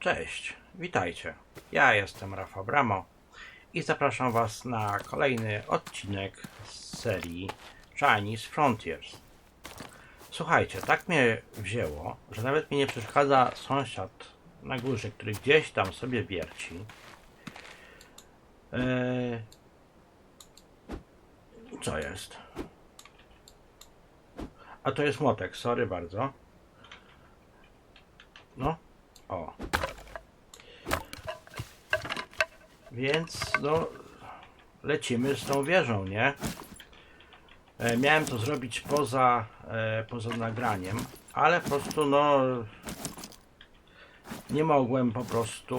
Cześć, witajcie. Ja jestem Rafa Bramo i zapraszam Was na kolejny odcinek z serii Chinese Frontiers. Słuchajcie, tak mnie wzięło, że nawet mi nie przeszkadza sąsiad na górze, który gdzieś tam sobie wierci. Eee... Co jest? A to jest młotek, sorry bardzo. No, o. Więc no, lecimy z tą wieżą, nie? E, miałem to zrobić poza, e, poza nagraniem, ale po prostu no nie mogłem po prostu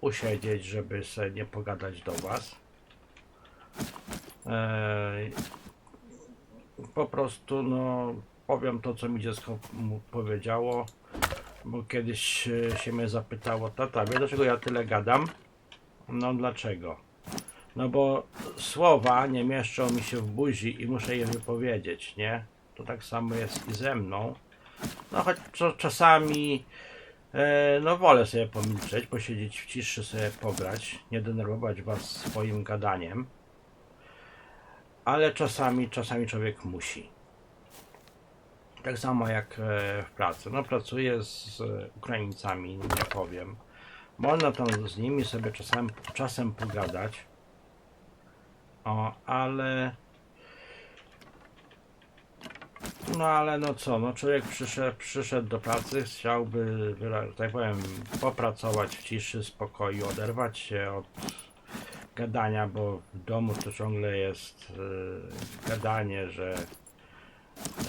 usiedzieć, żeby sobie nie pogadać do was. E, po prostu no powiem to, co mi dziecko powiedziało, bo kiedyś e, się mnie zapytało, tata, wie dlaczego ja tyle gadam? No dlaczego? No bo słowa nie mieszczą mi się w buzi i muszę je wypowiedzieć, nie? To tak samo jest i ze mną. No choć czasami e, no wolę sobie pomilczeć, posiedzieć w ciszy, sobie pograć, nie denerwować was swoim gadaniem. Ale czasami, czasami człowiek musi. Tak samo jak e, w pracy. No pracuję z Ukraińcami, nie powiem. Można tam z nimi sobie czasem, czasem pogadać. O, ale. No ale no co, no człowiek przyszedł, przyszedł do pracy, chciałby, tak powiem, popracować w ciszy, spokoju, oderwać się od gadania, bo w domu to ciągle jest y, gadanie, że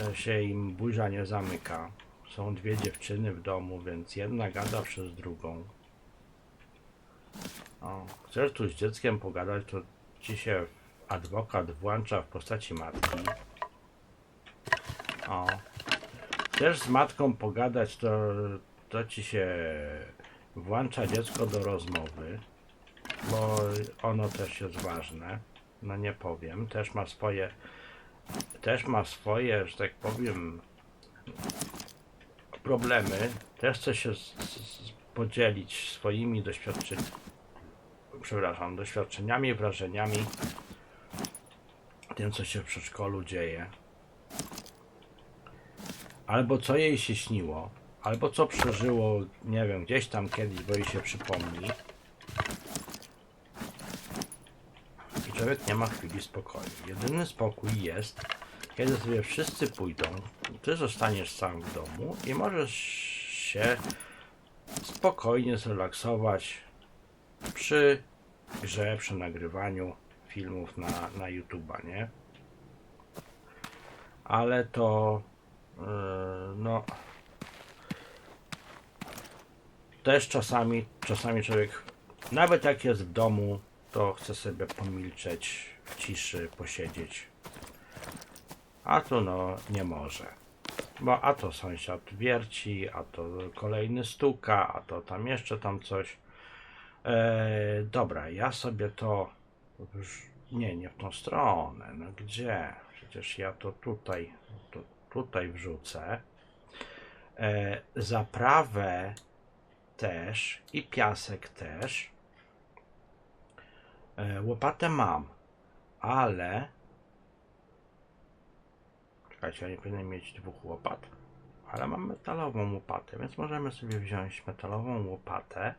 e, się im burza nie zamyka. Są dwie dziewczyny w domu, więc jedna gada przez drugą. Chcesz tu z dzieckiem pogadać, to ci się adwokat włącza w postaci matki. O. Chcesz z matką pogadać, to, to ci się włącza dziecko do rozmowy, bo ono też jest ważne. No nie powiem, też ma swoje, też ma swoje, że tak powiem, problemy. Też chce się z, z, podzielić swoimi doświadczeniami przepraszam, doświadczeniami, wrażeniami, tym, co się w przedszkolu dzieje. Albo co jej się śniło, albo co przeżyło, nie wiem, gdzieś tam kiedyś, bo jej się przypomni. I człowiek nie ma chwili spokoju. Jedyny spokój jest, kiedy sobie wszyscy pójdą, ty zostaniesz sam w domu i możesz się spokojnie zrelaksować przy grze, przy nagrywaniu filmów na, na YouTube'a, nie? Ale to yy, no też czasami, czasami człowiek nawet jak jest w domu, to chce sobie pomilczeć w ciszy, posiedzieć. A tu no nie może. Bo a to sąsiad wierci, a to kolejny stuka, a to tam jeszcze tam coś. E, dobra, ja sobie to nie, nie w tą stronę. No gdzie? Przecież ja to tutaj, to tutaj wrzucę. E, zaprawę też i piasek też. E, łopatę mam, ale czekajcie, ja nie powinienem mieć dwóch łopat, ale mam metalową łopatę, więc możemy sobie wziąć metalową łopatę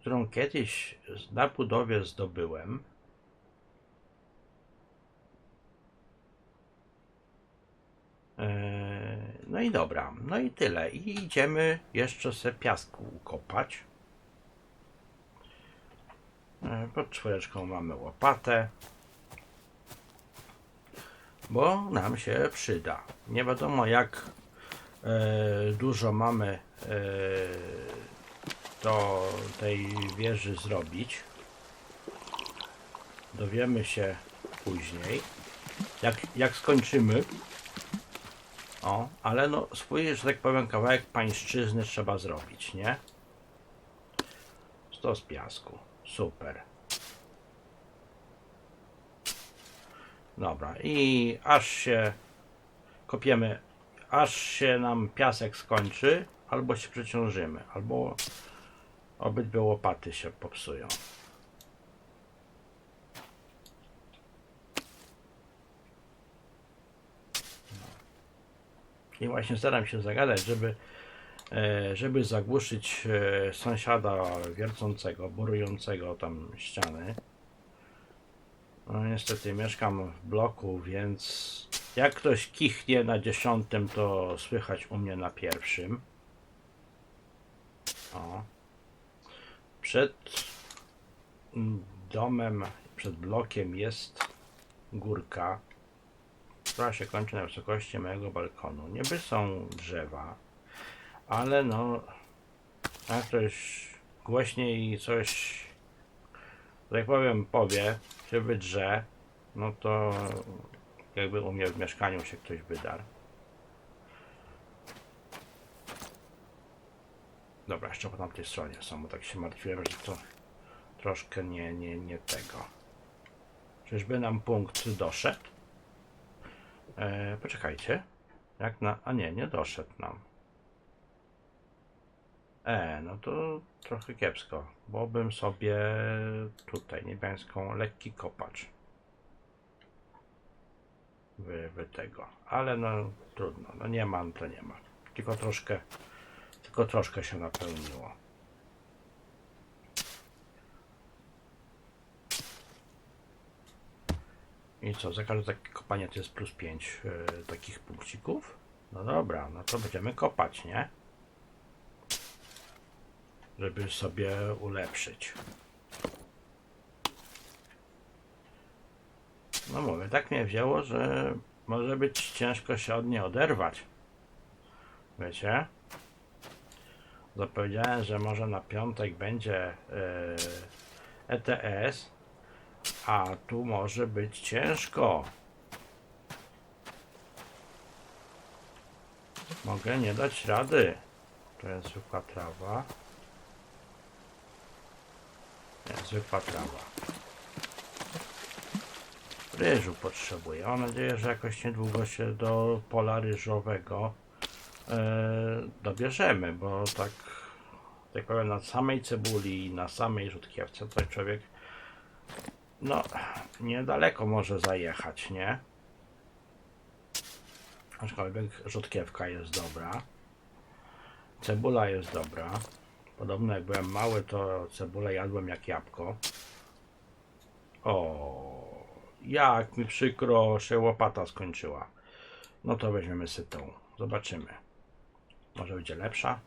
którą kiedyś na budowie zdobyłem. Eee, No i dobra, no i tyle. I idziemy jeszcze se piasku ukopać. Eee, Pod czwóreczką mamy łopatę. Bo nam się przyda. Nie wiadomo jak e, dużo mamy e, do tej wieży zrobić. Dowiemy się później, jak, jak skończymy. O, ale no swój, że tak powiem, kawałek pańszczyzny trzeba zrobić, nie? Stos piasku. Super. Dobra, i aż się kopiemy, aż się nam piasek skończy, albo się przeciążymy, albo obydwie łopaty się popsują. I właśnie staram się zagadać, żeby, e, żeby zagłuszyć e, sąsiada wiercącego, burującego tam ściany. No niestety mieszkam w bloku, więc jak ktoś kichnie na dziesiątym, to słychać u mnie na pierwszym. O. Przed domem, przed blokiem jest górka, która się kończy na wysokości mojego balkonu. Niby są drzewa, ale no, jak ktoś głośniej coś, tak powiem, powie, czy wydrze, no to jakby u mnie w mieszkaniu się ktoś wydarł. Dobra, jeszcze po tamtej stronie są, bo tak się martwiłem, że to troszkę nie, nie, nie tego. Czyżby nam punkt doszedł? E, poczekajcie. Jak na... A nie, nie doszedł nam. E, no to trochę kiepsko, bo bym sobie tutaj niebiańską lekki kopacz wy, wy tego. Ale no trudno, no nie mam, to nie ma. Tylko troszkę, tylko troszkę się napełniło. I co, za każde takie kopanie to jest plus 5 yy, takich punkcików? No dobra, no to będziemy kopać, nie? Żeby sobie ulepszyć. No mówię, tak mnie wzięło, że może być ciężko się od niej oderwać. Wiecie? Zapowiedziałem, że może na piątek będzie yy, ETS, a tu może być ciężko. Mogę nie dać rady. To jest zwykła trawa. Nie, zwykła trawa. Ryżu potrzebuję. Mam nadzieję, że jakoś niedługo się do pola ryżowego e, dobierzemy, bo tak, tak powiem, na samej cebuli na samej rzutkiewce to człowiek no, niedaleko może zajechać, nie? Aczkolwiek rzutkiewka jest dobra. Cebula jest dobra. Podobno jak byłem mały, to cebulę jadłem jak jabłko. O, jak mi przykro, się łopata skończyła. No to weźmiemy sytą. Zobaczymy. Może będzie lepsza.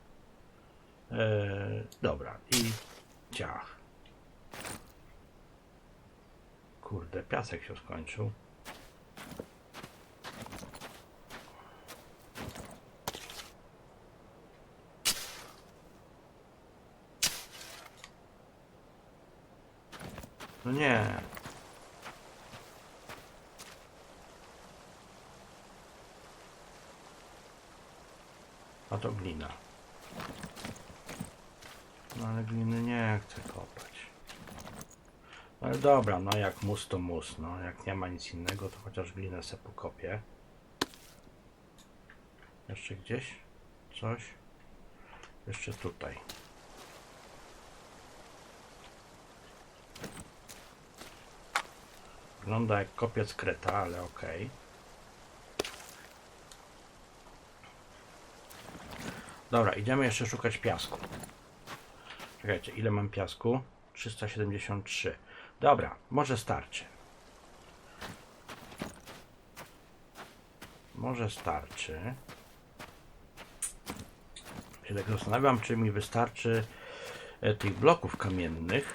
Eee, dobra, i ciach. Kurde, piasek się skończył. No nie. A to glina. No ale gliny nie chcę kopać. No ale dobra, no jak mus to mus, no jak nie ma nic innego, to chociaż glinę se pokopię. Jeszcze gdzieś? Coś? Jeszcze tutaj. Wygląda jak kopiec kreta, ale okej. Dobra, idziemy jeszcze szukać piasku. Czekajcie, ile mam piasku? 373. Dobra, może starczy. Może starczy. Się tak zastanawiam, czy mi wystarczy e, tych bloków kamiennych.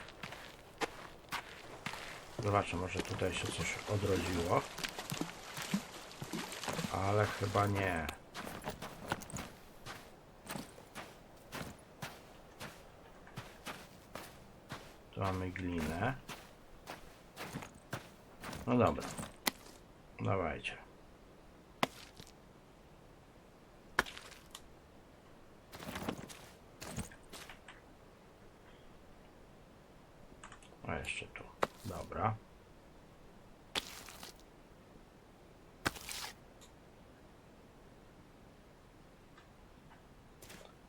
Zobaczę, może tutaj się coś odrodziło. Ale chyba nie. Tu mamy glinę. No dobra. Dawajcie. A jeszcze tu. Dobra.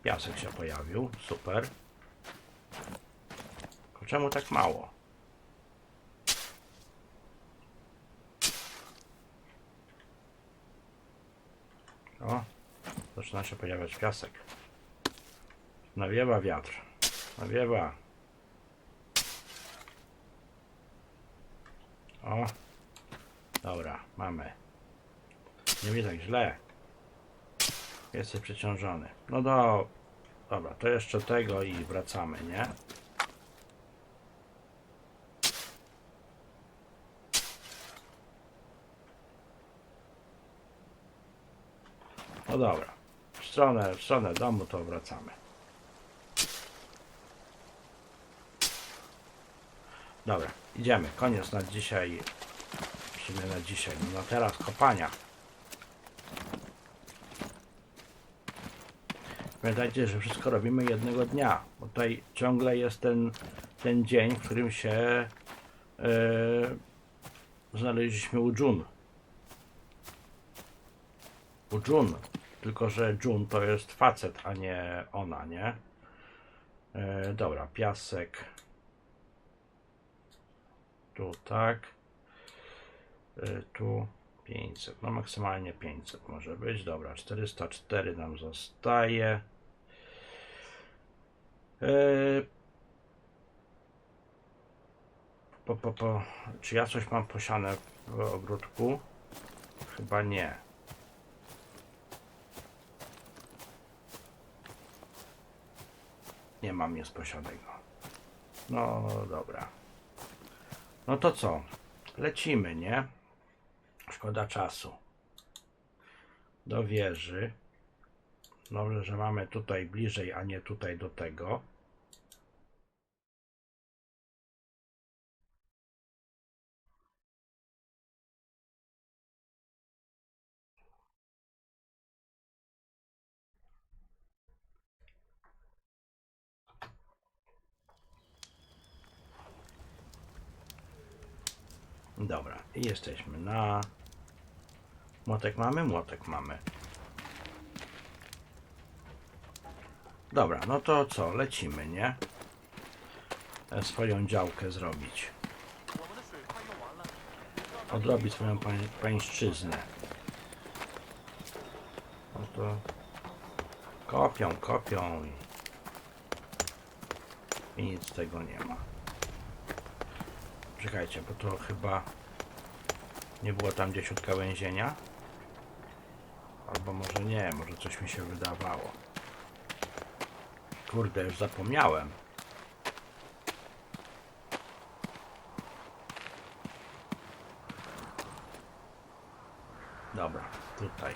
Piasek się pojawił. Super. czemu tak mało? O, zaczyna się pojawiać piasek. Nawiewa wiatr. Nawiewa. O, dobra, mamy. Nie mi tak źle. Jesteś przeciążony. No do... Dobra, to jeszcze tego i wracamy, nie? No dobra. Stronę, w stronę domu to wracamy. Dobra, idziemy. Koniec na dzisiaj. W sumie na dzisiaj. No teraz kopania. Pamiętajcie, że wszystko robimy jednego dnia. Bo tutaj ciągle jest ten, ten dzień, w którym się yy, znaleźliśmy u Jun. U Jun. Tylko, że Jun to jest facet, a nie ona, nie? Yy, dobra, piasek. Tu tak. Yy, tu 500. No maksymalnie 500 może być. Dobra, 404 nam zostaje. Yy, po, po, po. Czy ja coś mam posiane w ogródku? Chyba nie. Nie mam nic posianego. No dobra. No to co? Lecimy, nie? Szkoda czasu. Do wieży. Dobrze, że mamy tutaj bliżej, a nie tutaj do tego. Dobra, i jesteśmy na. Młotek mamy? Młotek mamy. Dobra, no to co? Lecimy, nie? E, Swoją działkę zrobić. Odrobić swoją pań, pańszczyznę. No to kopią, kopią i, nic z tego nie ma. Czekajcie, bo to chyba nie było tam gdzieś od kałęzienia. Albo może nie, może coś mi się wydawało. Kurde, już zapomniałem. Dobra, tutaj.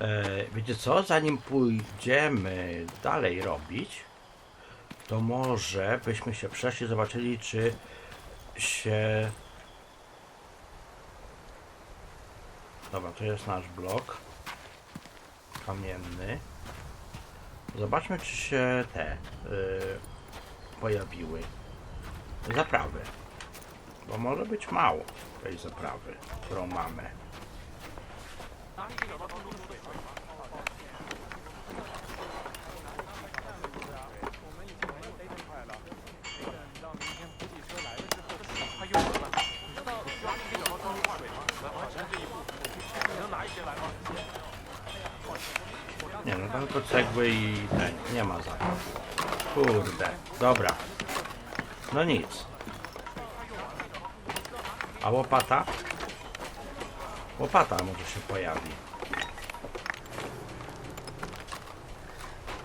E, wiecie co? Zanim pójdziemy dalej robić, to może byśmy się przeszli, zobaczyli, czy się. Dobra, to jest nasz blok kamienny. Zobaczmy, czy się te y, pojawiły zaprawy. Bo może być mało tej zaprawy, którą mamy. No, tylko cegły i ten, nie ma zapraw. Kurde, dobra. No nic. A łopata? Łopata może się pojawi.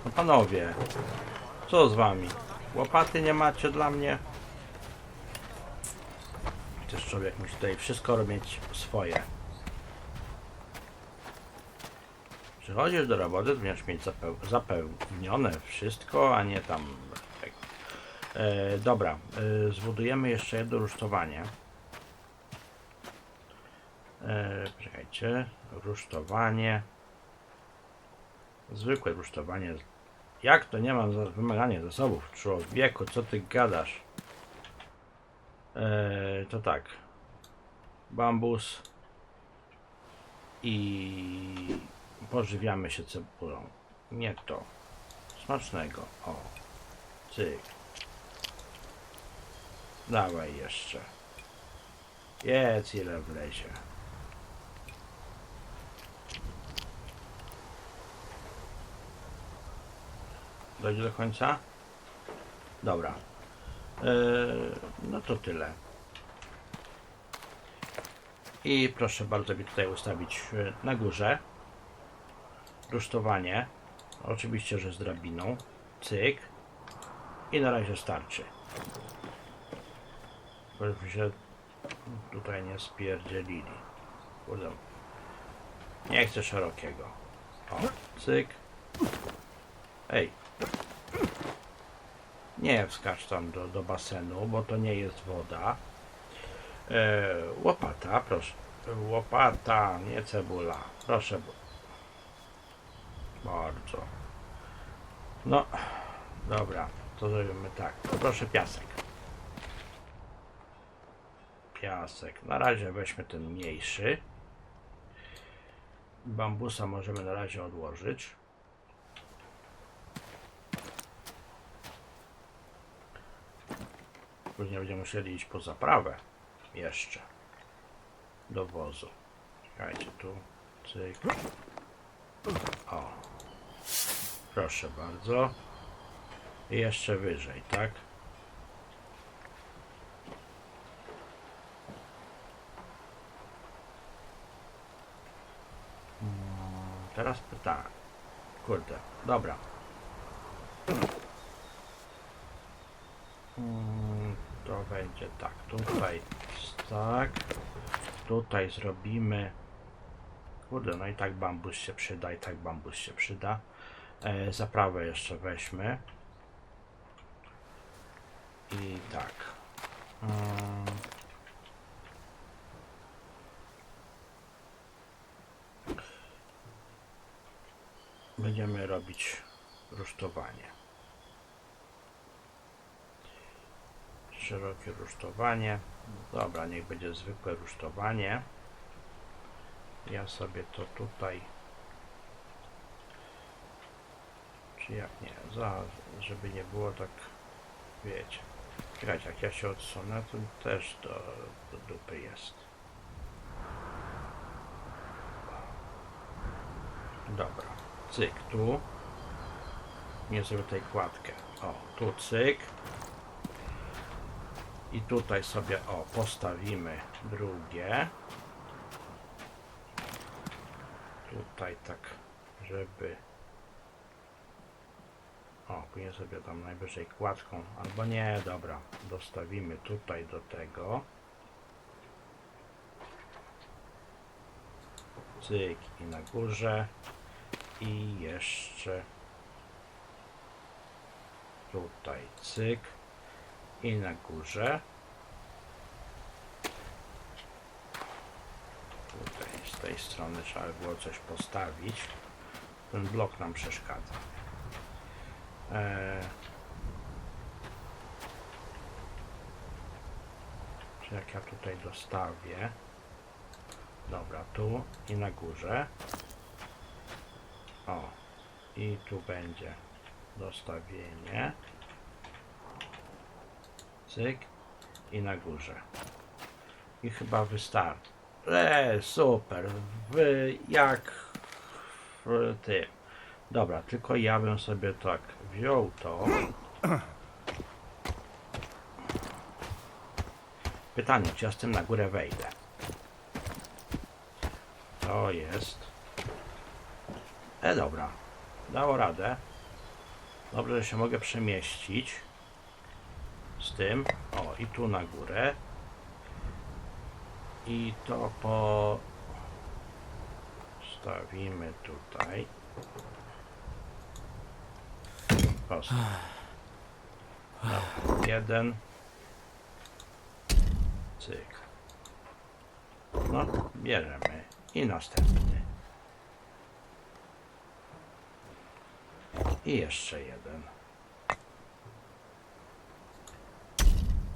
No panowie, co z wami? Łopaty nie macie dla mnie? Przecież człowiek musi tutaj wszystko robić swoje. Przychodzisz do roboty, to będziesz mieć zapeł zapełnione wszystko, a nie tam tego. E, dobra, e, zbudujemy jeszcze jedno rusztowanie. E, czekajcie, rusztowanie. Zwykłe rusztowanie. Jak to nie mam za wymagania zasobów? Człowieku, co ty gadasz? E, to tak. Bambus i pożywiamy się cebulą. Nie to. Smacznego. O. Cyk. Dawaj jeszcze. Jedz ile wlezie. Dojdzie do końca? Dobra. Yy, no to tyle. I proszę bardzo mi tutaj ustawić yy, na górze rusztowanie. Oczywiście, że z drabiną. Cyk. I na razie starczy. Byśmy się tutaj nie spierdzielili. Kurde. Nie chcę szerokiego. O, cyk. Ej. Nie wskacz tam do, do basenu, bo to nie jest woda. E, łopata, proszę. Łopata, nie cebula. Proszę. Bardzo. No, dobra, to zrobimy tak. Poproszę piasek. Piasek. Na razie weźmy ten mniejszy. Bambusa możemy na razie odłożyć. Później będziemy musieli iść po zaprawę. Jeszcze. Do wozu. Czekajcie tu. Cyk. O. Proszę bardzo. I jeszcze wyżej, tak? Mm, Teraz pytanie. Kurde, dobra. Mm, To będzie tak. Tutaj tak. Tutaj zrobimy. Kurde, no i tak bambus się przyda, i tak bambus się przyda. E, zaprawę jeszcze weźmy. I tak. Mm. Będziemy robić rusztowanie. Szerokie rusztowanie. Dobra, niech będzie zwykłe rusztowanie. Ja sobie to tutaj czy jak nie, za, żeby nie było tak, wiecie, grać jak ja się odsunę, to też do, do dupy jest. Dobra, cyk, tu. Nie zrobię tutaj kładkę. O, tu cyk. I tutaj sobie, o, postawimy drugie. Tutaj tak, żeby o, później sobie tam najwyżej kładką, albo nie, dobra, dostawimy tutaj do tego. Cyk i na górze. I jeszcze tutaj cyk i na górze. Tutaj z tej strony trzeba by było coś postawić. Ten blok nam przeszkadza. Eee, czy jak ja tutaj dostawię? Dobra, tu i na górze. O, i tu będzie dostawienie. Cyk i na górze. I chyba wystarczy. E, super. Wy jak w tym. Dobra, tylko ja bym sobie tak wziął to. Pytanie, czy ja z tym na górę wejdę? To jest. E, dobra. Dało radę. Dobrze, że się mogę przemieścić. Z tym. O, i tu na górę. I to po... Stawimy tutaj. Prosto. Dobra, jeden. Cyk. No, bierzemy. I następny. I jeszcze jeden.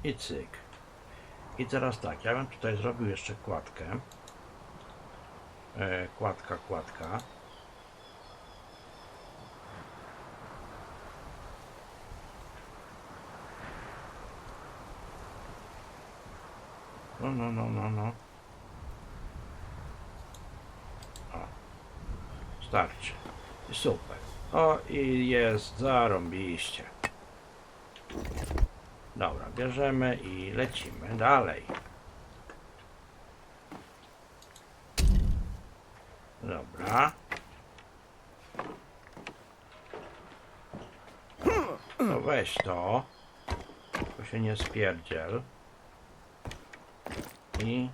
I cyk. I teraz tak, ja bym tutaj zrobił jeszcze kładkę. E, kładka, kładka. No, no, no, no. O. Starczy. Super. O, i jest zarąbiście. Dobra, bierzemy i lecimy dalej. Dobra. No weź to. To się nie spierdziel. I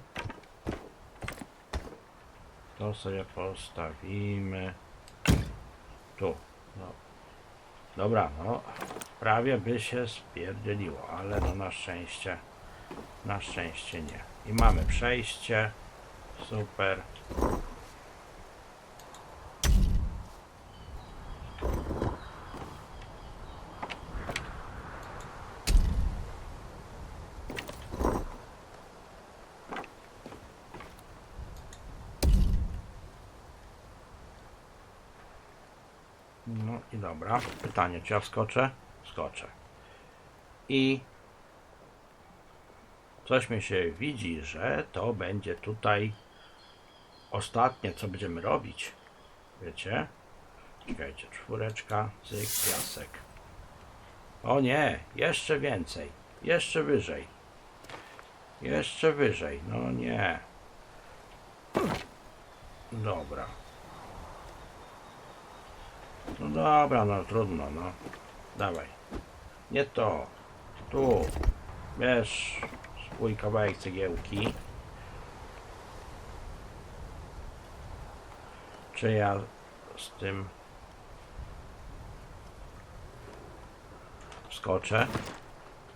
to sobie postawimy tu. No. Dobra, no prawie by się spierdzieliło, ale no na szczęście na szczęście nie. I mamy przejście. Super. No i dobra. Pytanie, czy ja wskoczę? Skoczę. I coś mi się widzi, że to będzie tutaj ostatnie, co będziemy robić. Wiecie? Czekajcie, czwóreczka, cyk, piasek. O nie, jeszcze więcej. Jeszcze wyżej. Jeszcze wyżej. No nie. Dobra. No dobra, no trudno, no. Dawaj. Nie to. Tu. Bierz swój kawałek cegiełki. Czy ja z tym skoczę?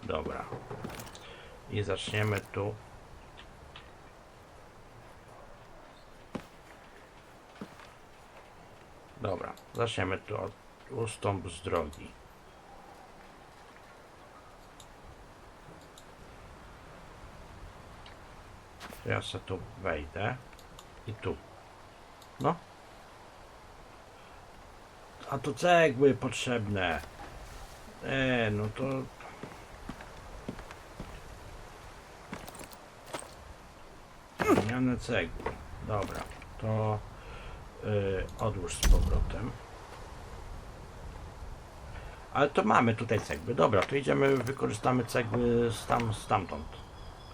Dobra. I zaczniemy tu. Dobra, zaczniemy tu od ustąp z drogi. Ja sobie tu wejdę i tu. No. A tu cegły potrzebne. E, no to... Zmianę cegły. Dobra, to y, odłóż z powrotem. Ale to mamy tutaj cegły. Dobra, to idziemy, wykorzystamy cegły tam, stamtąd.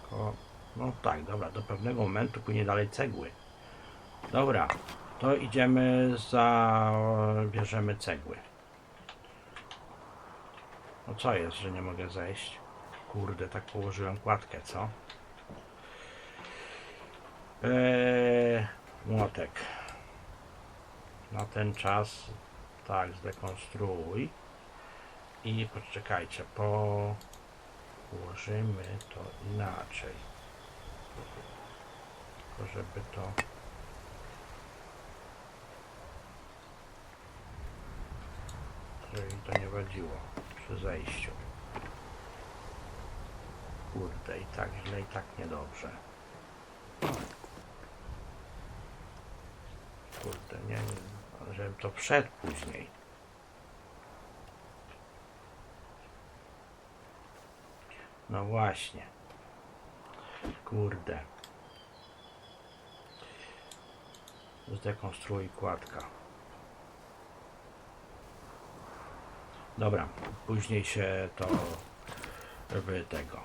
Tylko, no tak, dobra, do pewnego momentu później dalej cegły. Dobra, to idziemy za... bierzemy cegły. No co jest, że nie mogę zejść? Kurde, tak położyłem kładkę, co? Eee, młotek. Na ten czas tak zdekonstruuj. I poczekajcie, położymy to inaczej. Tylko żeby to żeby to nie wadziło przy zejściu. Kurde, i tak źle, i tak niedobrze. Kurde, nie żebym to wszedł później. No właśnie. Kurde. Zdekonstruuj kładka. Dobra, później się to by tego.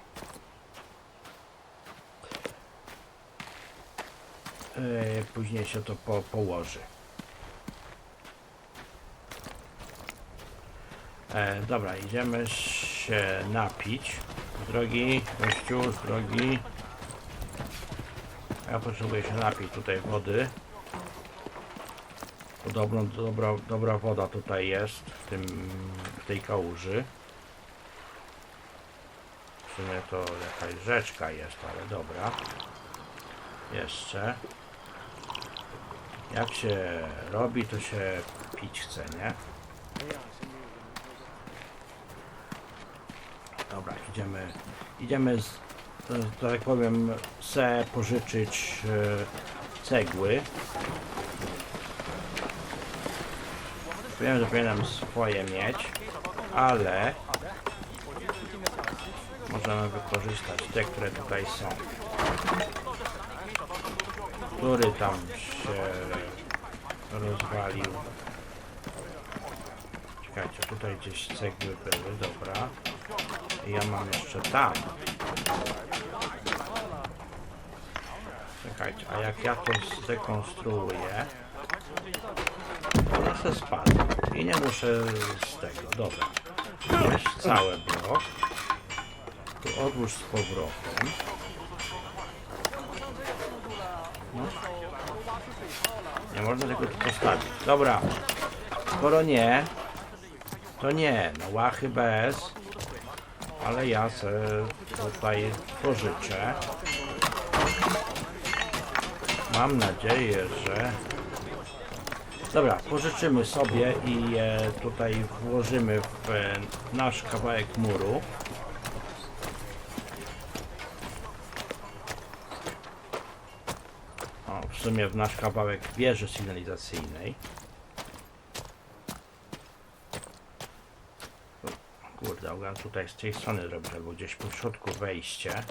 Yy, później się to po, położy. E, dobra, idziemy się napić. Drogi, gościu, drogi. Ja potrzebuję się napić tutaj wody. Podobno dobra, dobra woda tutaj jest w tym w tej kałuży. W sumie to jakaś rzeczka jest, ale dobra. Jeszcze. Jak się robi, to się pić chce, nie? Dobra, idziemy, idziemy, z, to tak powiem, se pożyczyć e, cegły. Wiem, że powinienem swoje mieć, ale możemy wykorzystać te, które tutaj są. Który tam się rozwalił. Czekajcie, tutaj gdzieś cegły były, dobra. Ja mam jeszcze tam. Czekajcie, a jak ja to zdekonstruuję, to ja se spadł. I nie muszę z tego, dobra. Weź cały blok. Tu odłóż z powrotem. No. Nie można tego tu postawić. Dobra. Skoro nie, to nie. No łachy bez. Ale ja se tutaj pożyczę. Mam nadzieję, że... Dobra, pożyczymy sobie i e, tutaj włożymy w e, nasz kawałek muru. O, w sumie w nasz kawałek wieży sygnalizacyjnej. Mogłem tutaj z tej strony zrobić, albo gdzieś po środku wejście.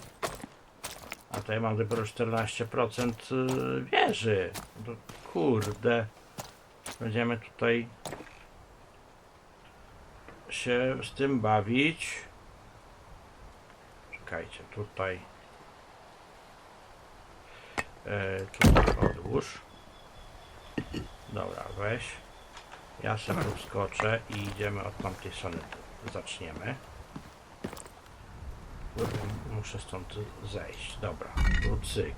A tutaj mam dopiero 14% y, wieży. To, kurde. Będziemy tutaj się z tym bawić. Czekajcie, tutaj. E, tutaj odłóż. Dobra, weź. Ja sobie wskoczę i idziemy od tamtej strony. Zaczniemy. Muszę stąd zejść. Dobra, tu cyk.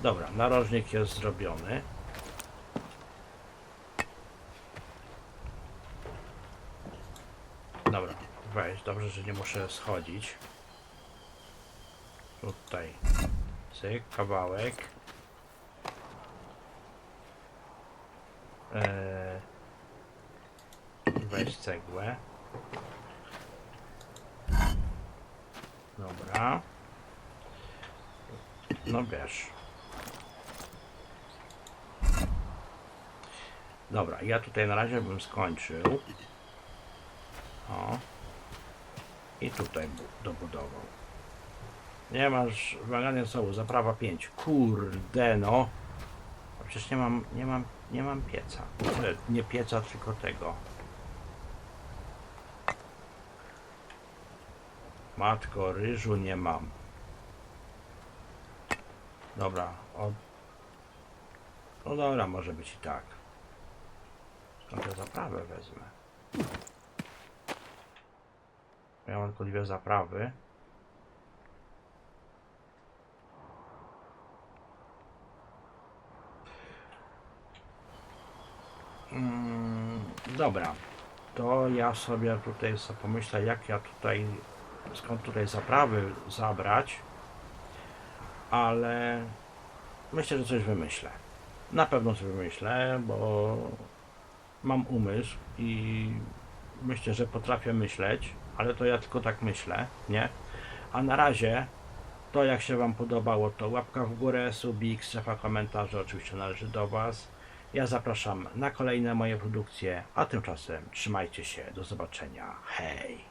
Dobra, narożnik jest zrobiony. Dobra, weź, dobrze, że nie muszę schodzić. Tutaj, cyk, kawałek. Eee, weź cegłę. Dobra. No bierz. Dobra, ja tutaj na razie bym skończył. O. I tutaj bu- dobudował. Nie masz wymagania są zaprawa 5. Kurde no. A Przecież nie mam, nie mam, nie mam pieca. Nie pieca, tylko tego. Matko, ryżu nie mam. Dobra, od... No dobra, może być i tak. Skąd ja zaprawę wezmę? Ja mam tylko dwie zaprawy. Mm, dobra, to ja sobie tutaj sobie pomyślę, jak ja tutaj, skąd tutaj zaprawy zabrać, ale myślę, że coś wymyślę. Na pewno coś wymyślę, bo mam umysł i myślę, że potrafię myśleć, ale to ja tylko tak myślę, nie? A na razie to jak się Wam podobało, to łapka w górę, subik, strefa komentarzy oczywiście należy do Was. Ja zapraszam na kolejne moje produkcje, a tymczasem trzymajcie się, do zobaczenia, hej!